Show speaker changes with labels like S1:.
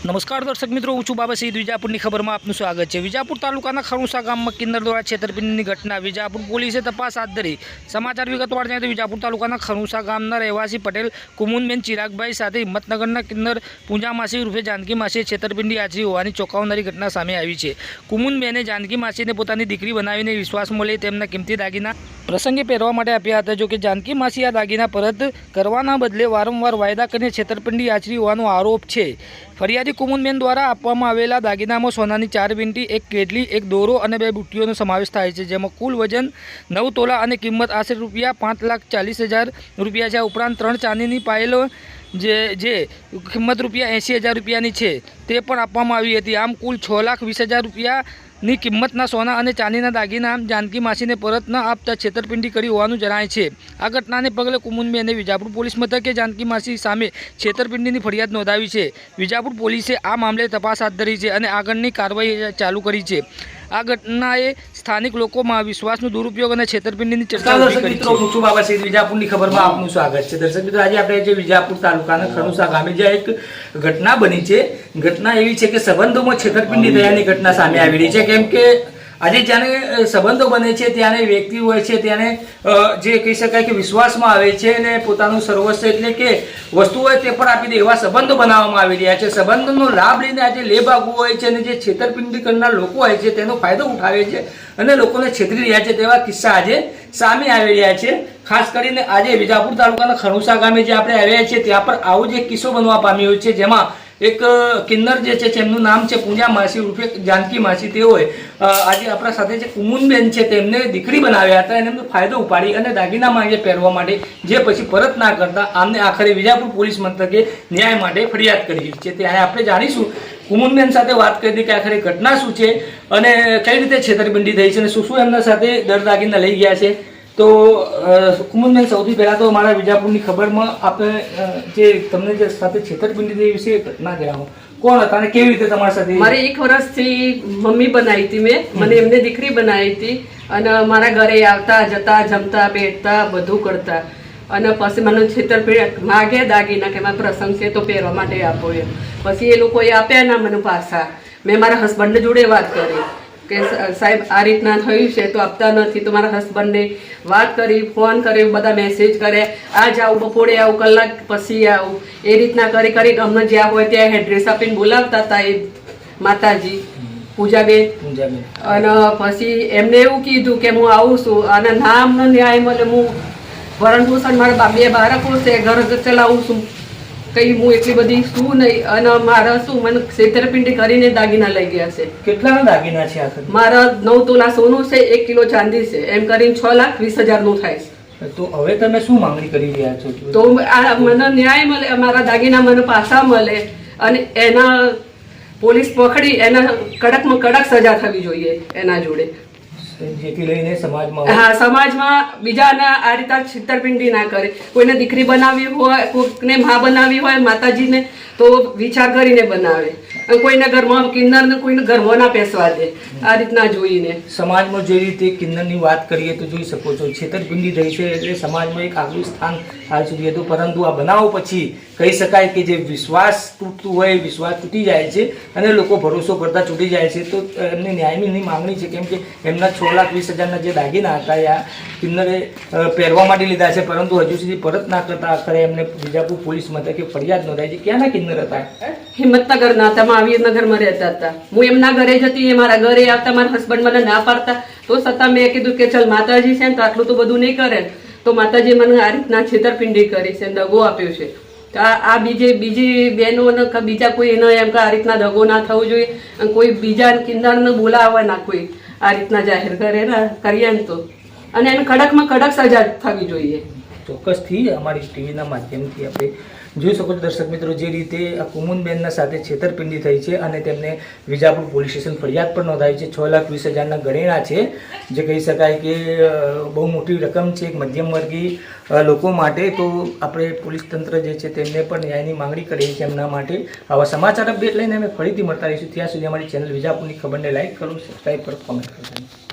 S1: નમસ્કાર દર્શક મિત્રો, હું છું બાબા વિજાપુરની ખબરમાં આપનું સ્વાગત છે. વિજાપુર તાલુકાના ખરુસા ગામમાં કિન્નર દ્વારા છેતરપિંડીની ઘટના. વિજાપુર પોલીસે તપાસ હાથ ધરી. સમાચાર વિગતવાર જાય તો વિજાપુર તાલુકાના ખરુસા ગામના રહેવાસી પટેલ કુમુનબેન ચિરાગભાઈ સાથે હિંમતનગરના કિન્નર, પૂંજા માસી રૂપે જાનકી માસીએ છેતરપિંડી આચરી હોવાની ચોંકાવનારી ઘટના સામે આવી છે. કુમુનબેને જાનકી માસીને પોતાની દીકરી બનાવીને વિશ્વાસમાં લઈ તેમના કિંમતી દાગીના પ્રસંગે પહેરવા માટે આપ્યા હતા. જો કે જાનકી માસી આ દાગીના પરત કરવાના બદલે વારંવાર વાયદા કરીને છેતરપિંડી આચરી હોવાનો આરોપ છે. ફરિયાદી કુમુનબેન દ્વારા આપવામાં આવેલા દાગીનામાં સોનાની ચાર વીંટી એક કેટલી એક દોરો અને બે બુટ્ટીઓનો સમાવેશ થાય છે, જેમાં કુલ વજન નવ તોલા અને કિંમત આશરે રૂપિયા પાંચ લાખ ચાલીસ હજાર રૂપિયા છે. ઉપરાંત ત્રણ ચાંદીની પાયલો જે જે કિંમત રૂપિયા એંસી હજાર રૂપિયાની છે, તે પણ આપવામાં આવી હતી. આમ કુલ છ લાખ વીસ હજાર રૂપિયાની કિંમતના સોના અને ચાંદીના દાગીના, જાનકી માસીને પરત ન આપતા છેતરપિંડી કરી હોવાનું જણાય છે. આ ઘટનાને પગલે કુમુનબેને વિજાપુર પોલીસ મથકે જાનકી માસી સામે છેતરપિંડીની ફરિયાદ નોંધાવી છે. વિજાપુર પોલીસે આ મામલે તપાસ હાથ ધરી છે અને આગળની કાર્યવાહી ચાલુ કરી છે. આ ઘટનાએ સ્થાનિક લોકોમાં વિશ્વાસનો દુરુપયોગ અને છેતરપિંડીની ચર્ચા દર્શક કરી છે. હું છું બાબા સઈદ વિજાપુરની ખબરમાં આપનું સ્વાગત છે. દર્શક મિત્રો આજે આપણે જે વિજાપુર તાલુકાના ખણુસા ગામે જે એક ઘટના બની છે. ઘટના એવી છે કે સંબંધોમાં છેતરપિંડી થયાની ઘટના સામે આવી રહી છે. કેમ કે આજે જ્યારે સંબંધો બને છે, ત્યારે વ્યક્તિ હોય છે, ત્યારે જે કહી શકાય કે વિશ્વાસમાં આવે છે અને પોતાનું સર્વસ્વ એટલે કે વસ્તુ હોય તે પણ આપી દે એવા સંબંધો બનાવવામાં આવી રહ્યા છે. સંબંધોનો લાભ લઈને આજે લેબાગુ હોય છે અને જે છેતરપિંડી કરનાર લોકો હોય છે તેનો ફાયદો ઉઠાવે છે અને લોકોને છેતરી રહ્યા છે તેવા કિસ્સા આજે સામે આવી રહ્યા છે. ખાસ કરીને આજે વિજાપુર તાલુકાના ખણુસા ગામે જે આપણે આવ્યા છીએ, ત્યાં પર આવો જ એક કિસ્સો બનવા પામ્યો છે જેમાં એક કિન્નર જે છે તેમનું નામ છે પૂજા માસી ઉર્ફે જાનકી માસી તેઓએ આજે આપણા સાથે જે કુમુનબેન છે, તેમને દીકરી બનાવ્યા હતા. અને એમનો ફાયદો ઉપાડી અને દાગીના માંગે પહેરવા માટે, જે પછી પરત ના કરતા, આમને આખરે વિજાપુર પોલીસ મથકે ન્યાય માટે ફરિયાદ કરી છે. ત્યારે આપણે જાણીશું, કુમુનબેન સાથે વાત કરી કે આખરે ઘટના શું છે અને કઈ રીતે છેતરપિંડી થઈ છે અને શું શું એમના સાથે દર દાગીના લઈ ગયા છે. તો કુમુનબેન સૌથી પહેલાં તો મારા વિજાપુરની ખબરમાં આપણે જે તમને જે સાથે છેતરપિંડી વિશે ઘટના જણાવો. કોણ હતા અને કેવી રીતે તમારી સાથે
S2: મારે એક વર્ષથી મમ્મી બનાવી હતી મેં. મને એમને દીકરી બનાવી હતી. અને મારા ઘરે આવતા જતા જમતા બેઠતા બધું કરતા. અને પછી મને છેતરપિંડી માગે દાગીના કે મારા પ્રસંગ છે તો પહેરવા માટે આપો એમ. પછી એ લોકોએ આપ્યા ના મને પાછા. મેં મારા હસબન્ડ જોડે વાત કરી. કે સાહેબ આ રીતના થયું છે તો આપતા નથી. તો મારા હસબન્ડને વાત કરી ફોન કર્યો બધા મેસેજ કરે આજ આવું બપોરે આવું કલાક પછી આવું. એ રીતના કરી કરી અમને જ્યાં હોય ત્યાં એડ્રેસ આપીને બોલાવતા હતા એ માતાજી પૂજાબેન. અને પછી એમને એવું કીધું કે હું આવું છું. અને નામ ન્યાય મળે હું ભરણ પોષણ મારા બે બાળકો છે ઘર ચલાવું છું. કઈ હું એટલી બધી શું નહીં અને મારા શું મને છેતરપિંડી કરીને દાગીના લઈ ગયા છે.
S1: કેટલાના દાગીના છે આખરે
S2: મારા નવ તોલા સોનું છે એક કિલો ચાંદી છે. એમ કરીને છ લાખ વીસ હજારનું થાય છે.
S1: તો હવે તમે શું માંગણી કરી રહ્યા છો?
S2: તો આ મને ન્યાય મળે મારા દાગીના મને પાછા મળે અને એના પોલીસ પકડી એના કડકમાં કડક સજા થવી જોઈએ એના જોડે.
S1: જેથી લઈને સમાજમાં
S2: હા સમાજમાં બીજાના આ રીતે છેતરપિંડી ના કરે. કોઈને દીકરી બનાવવી હોય કોઈને મા બનાવી હોય માતાજીને તો વિચાર કરીને બનાવે. કોઈના ઘરમાં કિન્નરને કોઈને ઘરમાં ના પેસવા દે. આ રીતના જોઈને.
S1: સમાજમાં જે રીતે કિન્નરની વાત કરીએ તો જોઈ શકો છો છેતરપિંડી રહી છે એટલે સમાજમાં એક આગલું સ્થાન હાલ સુધી હતું. પરંતુ આ બનાવ પછી કહી શકાય કે જે વિશ્વાસ તૂટતું હોય વિશ્વાસ તૂટી જાય છે અને લોકો ભરોસો કરતા છૂટી જાય છે. તો એમને ન્યાયની માંગણી છે કેમ કે એમના છ લાખ વીસ હજારના જે દાગીના હતા, એ કિન્નરે પહેરવા માટે લીધા છે, પરંતુ હજુ સુધી પરત ના કરતા આખરે એમને બીજાપુર પોલીસ મથકે ફરિયાદ નોંધાઈ છે. ક્યાંના કિન્નર હતા?
S2: હિંમતનગરના હતા મહાવીરનગરમાં રહેતા હતા. હું એમના ઘરે જતી એ મારા ઘરે આવતા, મારા હસબન્ડ મને ના પાડતા. તો છતાં મેં કીધું કે ચલ માતાજી છે ને, તો આટલું તો બધું નહીં કરે. તો માતાજી મને આ રીતના છેતરપિંડી કરી છે, દગો આપ્યો છે. આ બીજી બીજી બહેનોને બીજા કોઈ એના એમ કે આ રીતના દગો ના થવો જોઈએ. કોઈ બીજા કિન્નરને બોલાવવા ના કોઈ. આ રીતના જાહેર કરે કરીએ ને તો. અને એને કડકમાં કડક સજા થવી જોઈએ.
S1: ચોક્કસથી અમારી ટીવીના માધ્યમથી આપણે જોઈ શકો છો દર્શક મિત્રો, જે રીતે કુમુનબેનના સાથે છેતરપિંડી થઈ છે અને તેમને વિજાપુર પોલીસ સ્ટેશન ફરિયાદ પણ નોંધાઈ છે. છ લાખ વીસ હજારના ગણેણા છે. જે કહી શકાય કે બહુ મોટી રકમ છે એક મધ્યમ વર્ગીય લોકો માટે. તો આપણે પોલીસ તંત્ર જે છે તેમને પણ ન્યાયની માંગણી કરી છે એમના માટે. આવા સમાચાર અપડેટ લઈને અમે ફરીથી મળતા રહીશું. ત્યાં સુધી અમારી ચેનલ વિજાપુરની ખબરને લાઈક કરો સબસ્ક્રાઈબ કરો, કોમેન્ટ કરો.